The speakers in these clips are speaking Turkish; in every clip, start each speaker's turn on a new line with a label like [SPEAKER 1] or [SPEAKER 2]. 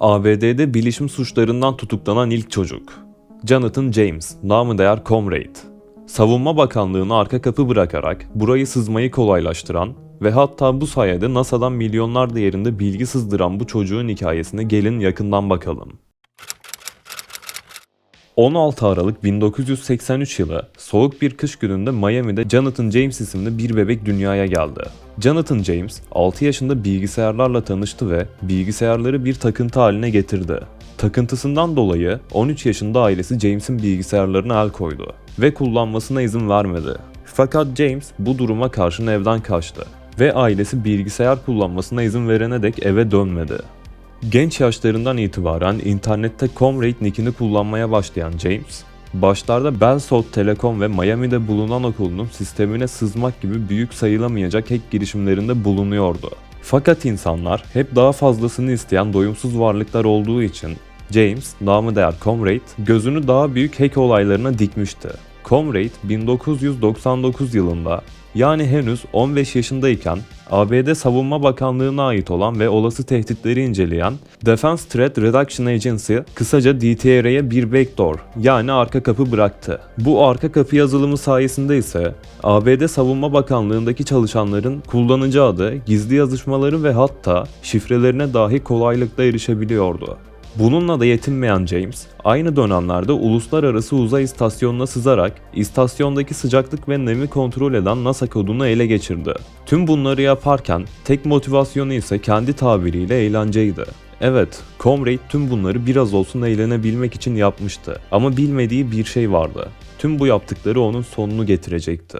[SPEAKER 1] ABD'de bilişim suçlarından tutuklanan ilk çocuk. Jonathan James, namı değer Comrade. Savunma Bakanlığı'nı arka kapı bırakarak burayı sızmayı kolaylaştıran ve hatta bu sayede NASA'dan milyonlar değerinde bilgi sızdıran bu çocuğun hikayesine gelin yakından bakalım. 16 Aralık 1983 yılı soğuk bir kış gününde Miami'de Jonathan James isimli bir bebek dünyaya geldi. Jonathan James 6 yaşında bilgisayarlarla tanıştı ve bilgisayarları bir takıntı haline getirdi. Takıntısından dolayı 13 yaşında ailesi James'in bilgisayarlarına el koydu ve kullanmasına izin vermedi. Fakat James bu duruma karşın evden kaçtı ve ailesi bilgisayar kullanmasına izin verene dek eve dönmedi. Genç yaşlarından itibaren internette Comrade nickini kullanmaya başlayan James, başlarda Bell South Telecom ve Miami'de bulunan okulunun sistemine sızmak gibi büyük sayılamayacak hack girişimlerinde bulunuyordu. Fakat insanlar hep daha fazlasını isteyen doyumsuz varlıklar olduğu için James, namı değer Comrade, gözünü daha büyük hack olaylarına dikmişti. Comrade 1999 yılında yani henüz 15 yaşındayken ABD Savunma Bakanlığı'na ait olan ve olası tehditleri inceleyen Defense Threat Reduction Agency kısaca DTR'ye bir backdoor yani arka kapı bıraktı. Bu arka kapı yazılımı sayesinde ise ABD Savunma Bakanlığı'ndaki çalışanların kullanıcı adı, gizli yazışmaları ve hatta şifrelerine dahi kolaylıkla erişebiliyordu. Bununla da yetinmeyen James, aynı dönemlerde uluslararası uzay istasyonuna sızarak istasyondaki sıcaklık ve nemi kontrol eden NASA kodunu ele geçirdi. Tüm bunları yaparken tek motivasyonu ise kendi tabiriyle eğlenceydi. Evet, Comrade tüm bunları biraz olsun eğlenebilmek için yapmıştı. Ama bilmediği bir şey vardı. Tüm bu yaptıkları onun sonunu getirecekti.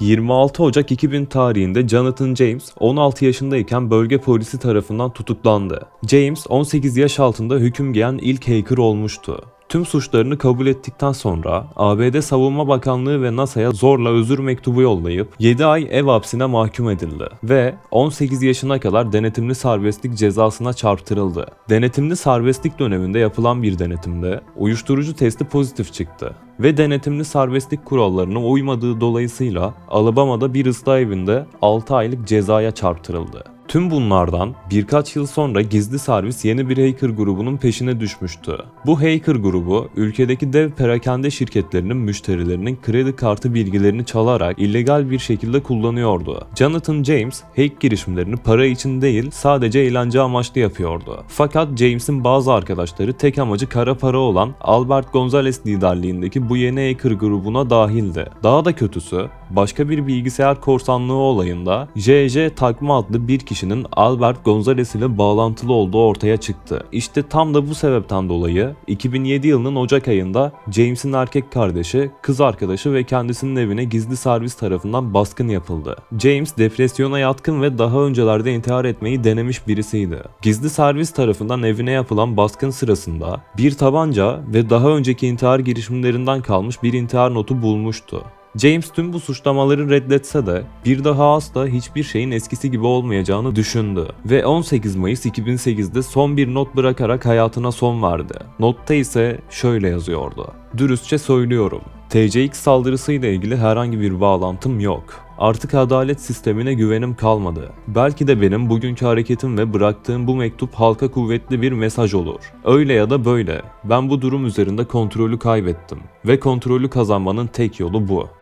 [SPEAKER 1] 26 Ocak 2000 tarihinde Jonathan James 16 yaşındayken bölge polisi tarafından tutuklandı. James 18 yaş altında hüküm giyen ilk hacker olmuştu. Tüm suçlarını kabul ettikten sonra ABD Savunma Bakanlığı ve NASA'ya zorla özür mektubu yollayıp 7 ay ev hapsine mahkum edildi ve 18 yaşına kadar denetimli serbestlik cezasına çarptırıldı. Denetimli serbestlik döneminde yapılan bir denetimde uyuşturucu testi pozitif çıktı ve denetimli serbestlik kurallarına uymadığı dolayısıyla Alabama'da bir ıslah evinde 6 aylık cezaya çarptırıldı. Tüm bunlardan birkaç yıl sonra gizli servis yeni bir hacker grubunun peşine düşmüştü. Bu hacker grubu ülkedeki dev perakende şirketlerinin müşterilerinin kredi kartı bilgilerini çalarak illegal bir şekilde kullanıyordu. Jonathan James hack girişimlerini para için değil sadece eğlence amaçlı yapıyordu. Fakat James'in bazı arkadaşları tek amacı kara para olan Albert Gonzalez liderliğindeki bu yeni hacker grubuna dahildi. Daha da kötüsü başka bir bilgisayar korsanlığı olayında JJ Takma adlı bir kişinin Albert Gonzalez ile bağlantılı olduğu ortaya çıktı. İşte tam da bu sebepten dolayı 2007 yılının Ocak ayında James'in erkek kardeşi, kız arkadaşı ve kendisinin evine gizli servis tarafından baskın yapıldı. James depresyona yatkın ve daha öncelerde intihar etmeyi denemiş birisiydi. Gizli servis tarafından evine yapılan baskın sırasında bir tabanca ve daha önceki intihar girişimlerinden kalmış bir intihar notu bulmuştu. James tüm bu suçlamaları reddetse de bir daha asla hiçbir şeyin eskisi gibi olmayacağını düşündü ve 18 Mayıs 2008'de son bir not bırakarak hayatına son verdi. Notta ise şöyle yazıyordu. Dürüstçe söylüyorum. TCX saldırısıyla ilgili herhangi bir bağlantım yok. Artık adalet sistemine güvenim kalmadı. Belki de benim bugünkü hareketim ve bıraktığım bu mektup halka kuvvetli bir mesaj olur. Öyle ya da böyle. Ben bu durum üzerinde kontrolü kaybettim. Ve kontrolü kazanmanın tek yolu bu.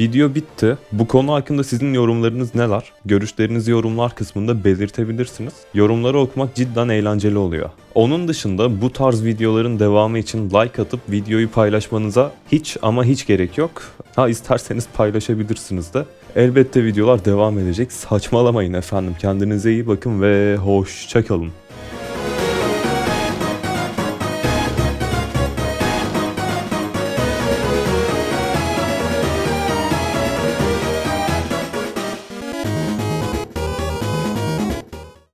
[SPEAKER 1] Video bitti. Bu konu hakkında sizin yorumlarınız neler? Görüşlerinizi yorumlar kısmında belirtebilirsiniz. Yorumları okumak cidden eğlenceli oluyor. Onun dışında bu tarz videoların devamı için like atıp videoyu paylaşmanıza hiç ama hiç gerek yok. Ha isterseniz paylaşabilirsiniz de. Elbette videolar devam edecek. Saçmalamayın efendim. Kendinize iyi bakın ve hoşçakalın.